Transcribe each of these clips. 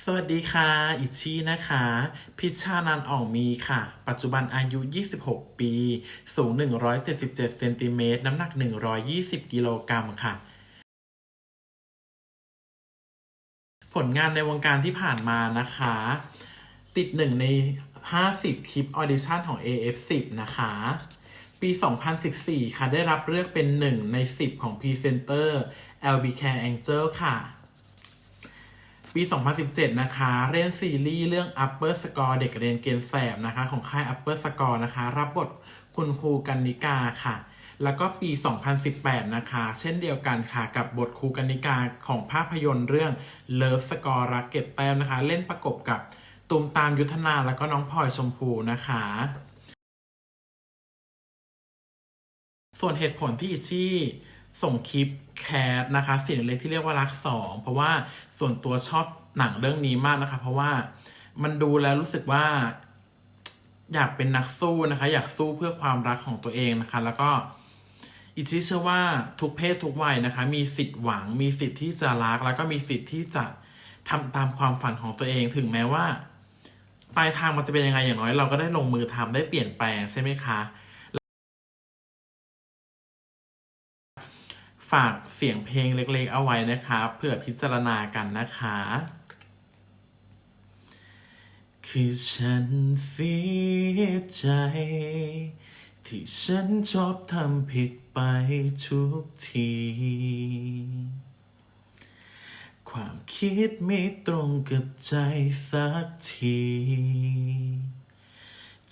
สวัสดีค่ะ อิชี่นะคะ พิชชานันอ่องมีค่ะ ปัจจุบันอายุ 26 ปี สูง 177 เซนติเมตร น้ำหนัก 120 กิโลกรัมค่ะ ผลงานในวงการที่ผ่านมานะคะ ติดหนึ่งใน 50 คลิปออดิชั่นของ AF10 นะคะ ปี 2014 ค่ะ ได้รับเลือกเป็นหนึ่งใน 10 ของพรีเซนเตอร์ LB Care Angel ค่ะ ปี 2017 นะคะ เล่นซีรีส์เรื่อง Upper Score เด็กเรียนเกณฑ์แสบนะคะ ของค่าย Upper Score นะคะ รับบทคุณครูกันนิกาค่ะ แล้วก็ปี 2018 นะคะ เช่นเดียวกันค่ะกับบทครูกันนิกาของภาพยนตร์เรื่อง Love Score รักเก็บแต้มนะคะ เล่นประกบกับตูมตามยุทธนาแล้วก็น้องพลอยชมพูนะคะส่วนเหตุผลที่อิชชี่ ส่งคลิปแคสนะคะสิ่งเล็กที่เรียกว่ารักสองเพราะว่าส่วนตัวชอบหนังเรื่องนี้มากนะคะ เพราะว่ามันดูแล้วรู้สึกว่าอยากเป็นนักสู้นะคะ อยากสู้เพื่อความรักของตัวเองนะคะ แล้วก็อิชชี่เชื่อว่าทุกเพศทุกวัยนะคะ มีสิทธิ์หวัง มีสิทธิ์ที่จะรัก แล้วก็มีสิทธิ์ที่จะทำตามความฝันของตัวเองถึงแม้ว่าปลายทางมันจะเป็นยังไงอย่างน้อย เราก็ได้ลงมือทำได้เปลี่ยนแปลงใช่ไหมคะ ฝากเสียงเพลงเล็กๆเอาไว้นะคะเพื่อพิจารณากันนะคะ คือฉันเสียใจ ที่ฉันชอบทำผิดไปทุกที ความคิดไม่ตรงกับใจสักที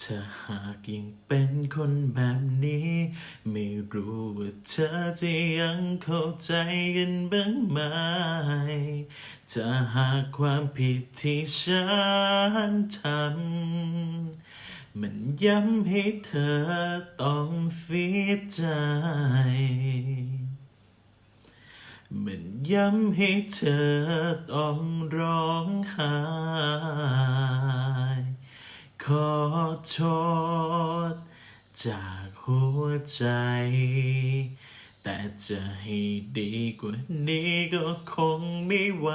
ถ้าหากยังเป็นคนแบบนี้ ไม่รู้ว่าเธอจะยังเข้าใจกันบ้างไหมถ้าหากความผิดที่ฉันทำมันย้ำให้เธอต้องเสียใจมันย้ำให้เธอต้องร้องไห้ อโทษ จากหัวใจ แต่จะให้ดีกว่านี้ก็คงไม่ไหว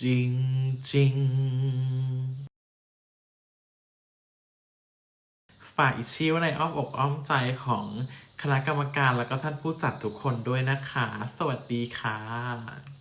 จริงๆฝากอิชชี่ไว้ในอ้อมอกอ้อมใจของคณะกรรมการแล้วก็ท่านผู้จัดทุกคนด้วยนะคะ สวัสดีค่ะ